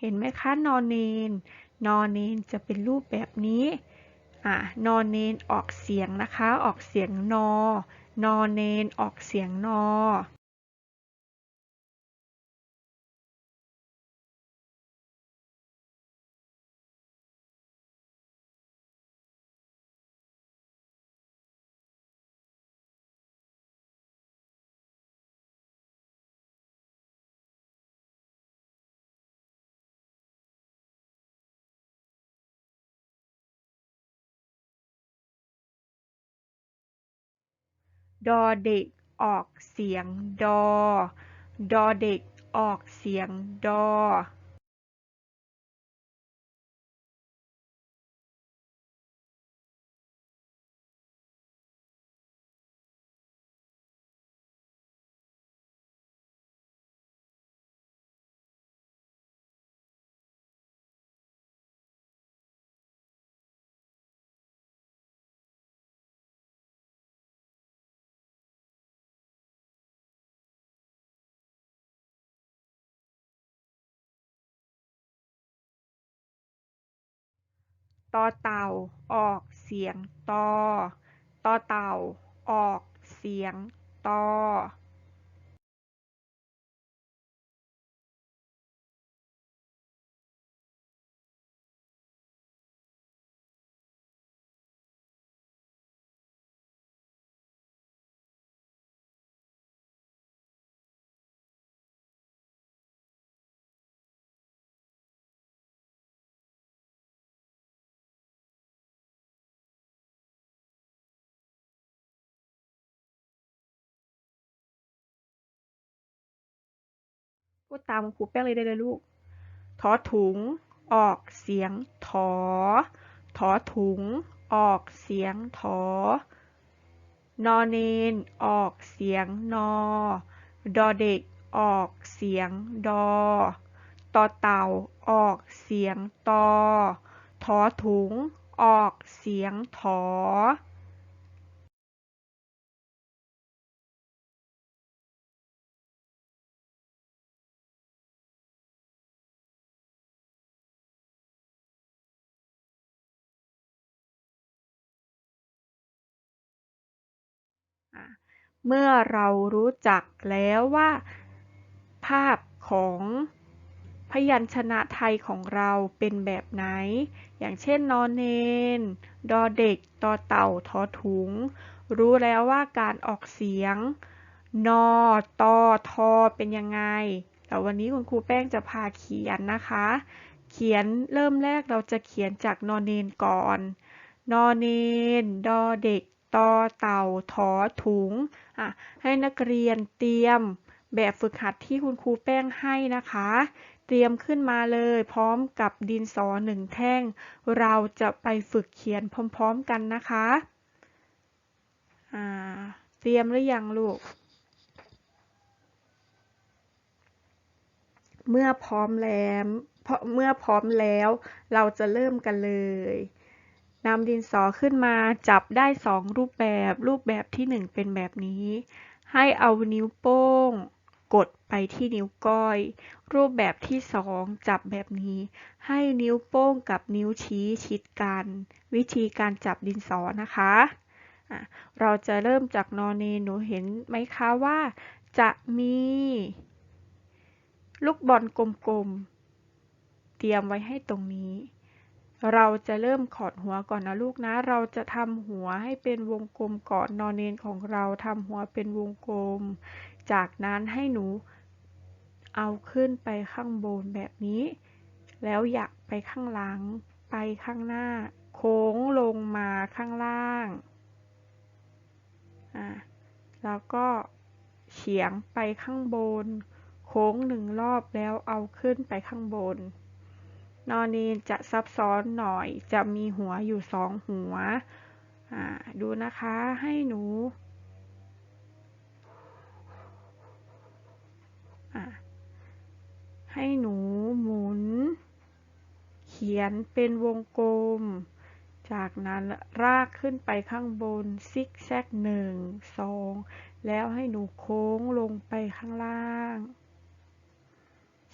เห็นไหมคะนอนเนนนอนเนนจะเป็นรูปแบบนี้อะนอนเนนออกเสียงนะคะ ออกเสียงนอนอนเนนออกเสียงนอ ดอเด็กออกเสียงดอ ดอเด็กออกเสียงดอ ต่อเต่า ออกเสียงตอ ต่อเต่า ออกเสียงตอ พูดตามครูแป้งเลยได้เลยลูกถอถุง ออกเสียงถอถอถุง ออกเสียงถอนอเนนออกเสียงนอ ดอเด็ก ออกเสียงดอตอเต่า ออกเสียงตอถอถุง ออกเสียงถอ เมื่อเรารู้จักแล้วว่า ภาพของพยัญชนะไทยของเราเป็นแบบไหน อย่างเช่นนอนเนน ดอเด็ก ตอเต่า ทอถุง รู้แล้วว่าการออกเสียง นอ ตอ ทอ เป็นยังไง แต่วันนี้คุณครูแป้งจะพาเขียนนะคะ เขียนเริ่มแรกเราจะเขียนจากนอนเนนก่อน นอเนน ดอเด็ก ตอเต่าถอถุงอะให้นักเรียนเตรียมแบบฝึกหัดที่คุณครูแป้งให้นะคะ เตรียมขึ้นมาเลย พร้อมกับดินสอหนึ่งแท่ง เราจะไปฝึกเขียนพร้อมๆกันนะคะเตรียมหรือยังลูก เมื่อพร้อมแล้วเมื่อพร้อมแล้ว เราจะเริ่มกันเลย นำดินสอขึ้นมาจับได้สองรูปแบบ รูปแบบที่หนึ่งเป็นแบบนี้ ให้เอานิ้วโป้ง กดไปที่นิ้วก้อย รูปแบบที่สองจับแบบนี้ ให้นิ้วโป้งกับนิ้วชี้ชิดกัน วิธีการจับดินสอนะคะะเราจะเริ่มจากนอนเนหนูเห็นไหมคะว่า จะมี ลูกบอลกลมๆเตรียมไว้ให้ตรงนี้ เราจะเริ่มขอดหัวก่อนนะลูกนะ เราจะทำหัวให้เป็นวงกลมก่อนนอนเนนของเราทำหัวเป็นวงกลม จากนั้นให้หนูเอาขึ้นไปข้างบนแบบนี้ แล้วอยากไปข้างหลัง ไปข้างหน้า โค้งลงมาข้างล่าง อ่า แล้วก็เฉียงไปข้างบน โค้งหนึ่งรอบแล้วเอาขึ้นไปข้างบน นอนนีนจะซับซ้อนหน่อย จะมีหัวอยู่สองหัว ดูนะคะให้หนูให้หนูหมุน เขียนเป็นวงกลม จากนั้นรากขึ้นไปข้างบนซิกแซกหนึ่งสองแล้วให้หนูโค้งลงไปข้างล่าง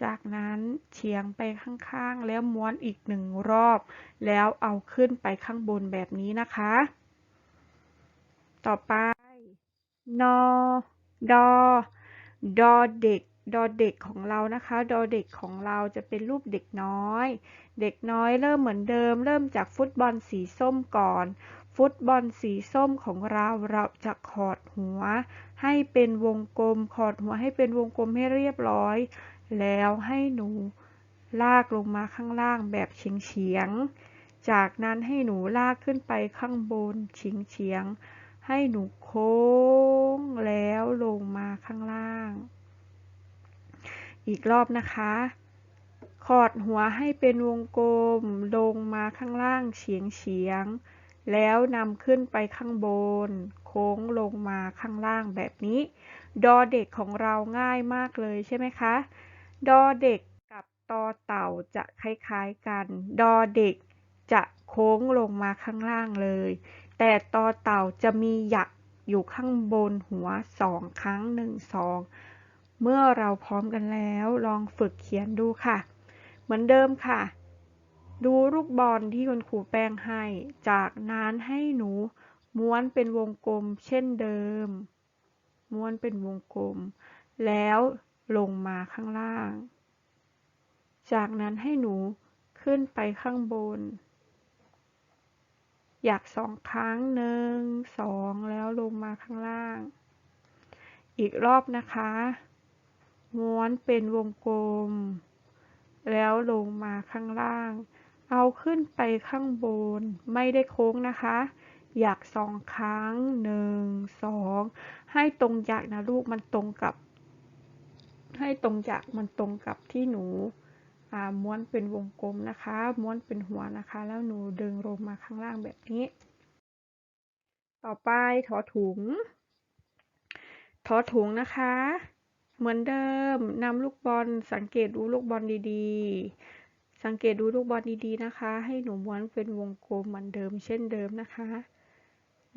จากนั้นเฉียงไปข้างๆ แล้วม้วนอีกหนึ่งรอบ แล้วเอาขึ้นไปข้างบนแบบนี้นะคะ ต่อไป นอ ดอ ดอเด็ก ดอเด็กของเรานะคะ ดอเด็กของเราจะเป็นรูปเด็กน้อย เด็กน้อยเริ่มเหมือนเดิม เริ่มจากฟุตบอลสีส้มก่อน ฟุตบอลสีส้มของเราเราจะขอดหัว ให้เป็นวงกลม ขอดหัวให้เป็นวงกลมให้เรียบร้อย แล้วให้หนูลากลงมาข้างล่างแบบเฉียงๆ จากนั้นให้หนูลากขึ้นไปข้างบนเฉียงๆ ให้หนูโค้งแล้วลงมาข้างล่าง อีกรอบนะคะ ขอดหัวให้เป็นวงกลมลงมาข้างล่างเฉียงเฉียงๆแล้วนำขึ้นไปข้างบน โค้งลงมาข้างล่างแบบนี้ ดอเด็กของเราง่ายมากเลยใช่ไหมคะ ดอเด็กกับตอเต่าจะคล้ายๆกัน ดอเด็กจะโค้งลงมาข้างล่างเลย แต่ตอเต่าจะมีหยักอยู่ข้างบนหัวสองครั้งหนึ่งสองเมื่อเราพร้อมกันแล้วลองฝึกเขียนดูค่ะ เหมือนเดิมค่ะ ดูลูกบอลที่คุณครูแป้งให้ จากนั้นให้หนูม้วนเป็นวงกลมเช่นเดิม ม้วนเป็นวงกลม แล้ว ลงมาข้างล่าง จากนั้นให้หนูขึ้นไปข้างบน อยากสองครั้งหนึ่งสองแล้วลงมาข้างล่าง อีกรอบนะคะ ม้วนเป็นวงกลม แล้วลงมาข้างล่าง เอาขึ้นไปข้างบน ไม่ได้โค้งนะคะ อยากสองครั้งหนึ่งสองให้ตรงอยากนะลูกมันตรงกับ ให้ตรงอยากมันตรงกับที่หนูม้วนเป็นวงกลมนะคะ ม้วนเป็นหัวนะคะ แล้วหนูดึงลงมาข้างล่างแบบนี้ ต่อไปถอถุง ถอถุงนะคะ เหมือนเดิมนำลูกบอลสังเกตดูลูกบอลดีๆ สังเกตดูลูกบอลดีๆนะคะ ให้หนูม้วนเป็นวงกลมเหมือนเดิมเช่นเดิมนะคะ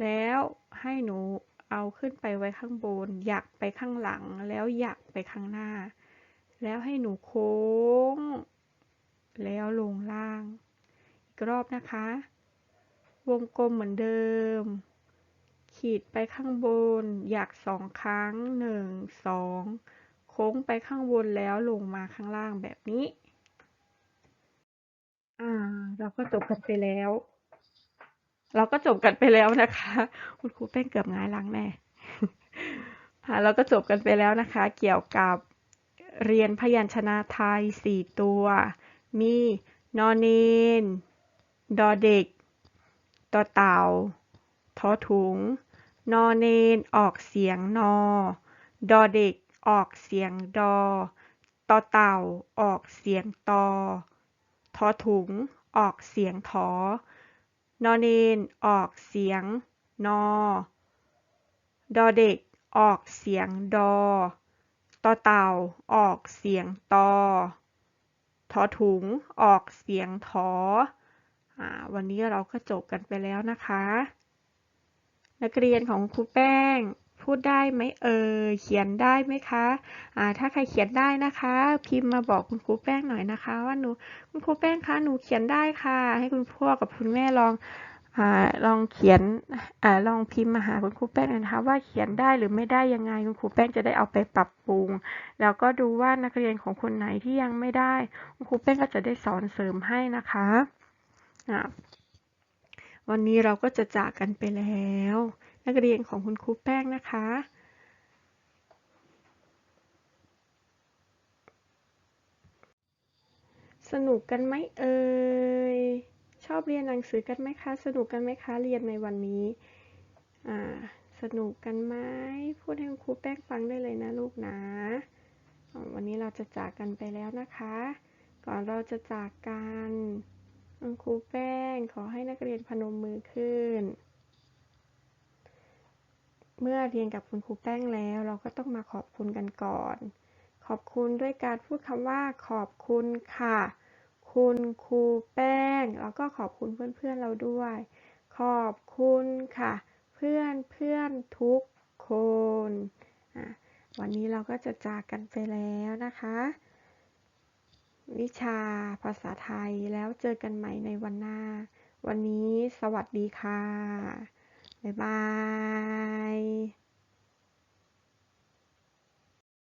แล้วให้หนู เอาขึ้นไปไว้ข้างบน อยากไปข้างหลังแล้วอยากไปข้างหน้า แล้วให้หนูโค้ง แล้วลงล่าง อีกรอบนะคะ วงกลมเหมือนเดิม ขีดไปข้างบน อยากสองครั้งหนึ่งสองโค้งไปข้างบนแล้วลงมาข้างล่างแบบนี้ อ่า เราก็จบกันไปแล้ว เราก็จบกันไปแล้วนะคะ คุณครูแป้งเกือบงายหลังแน่ค่ะเราก็จบกันไปแล้วนะคะ เกี่ยวกับเรียนพยัญชนะไทยสี่ตัว มีนอเนนดอเด็กตอเต่าทอถุง นอเนนออกเสียงนอ ดอเด็กออกเสียงดอตอเต่าออกเสียงตอทอถุง ออกเสียงถอ นอเนนออกเสียง นอ ดอเด็ก ออกเสียง ดอ ตอเต่า ออกเสียง ตอ ทอถุง ออกเสียง ทออวันนี้เราก็จบกันไปแล้วนะคะ นักเรียนของครูแป้ง พูดได้ไหมเอ่ยเขียนได้ไหมคะอ่าถ้าใครเขียนได้นะคะ พิมพ์มาบอกคุณครูแป้งหน่อยนะคะ ว่าหนูคุณครูแป้งคะหนูเขียนได้ค่ะ ให้คุณพ่อกับคุณแม่ลองอาลองเขียนอาลองพิมพ์มาหาคุณครูแป้งหน่อยนะคะว่าเขียนได้หรือไม่ได้ยังไงคุณครูแป้งจะได้เอาไปปรับปรุง แล้วก็ดูว่านักเรียนของคนไหนที่ยังไม่ได้ คุณครูแป้งก็จะได้สอนเสริมให้นะคะอ่าวันนี้เราก็จะจากกันไปแล้ว นักเรียนของคุณครูแป้งนะคะ สนุกกันไหมเอ่ย ชอบเรียนหนังสือกันไหมคะ สนุกกันไหมคะ เรียนในวันนี้ อ่า สนุกกันไหมพูดให้คุณครูแป้งฟังได้เลยนะลูกนะ วันนี้เราจะจากกันไปแล้วนะคะ ก่อนเราจะจากกันคุณครูแป้งขอให้นักเรียนพนมมือขึ้น เมื่อเรียนกับคุณครูแป้งแล้ว เราก็ต้องมาขอบคุณกันก่อน ขอบคุณด้วยการพูดคำว่า ขอบคุณค่ะ คุณครูแป้ง แล้วก็ขอบคุณเพื่อนๆเราด้วย ขอบคุณค่ะ เพื่อนเพื่อนทุกคนวันนี้เราก็จะจากกันไปแล้วนะคะ วิชาภาษาไทยแล้วเจอกันใหม่ในวันหน้า วันนี้สวัสดีค่ะ บ๊ายบาย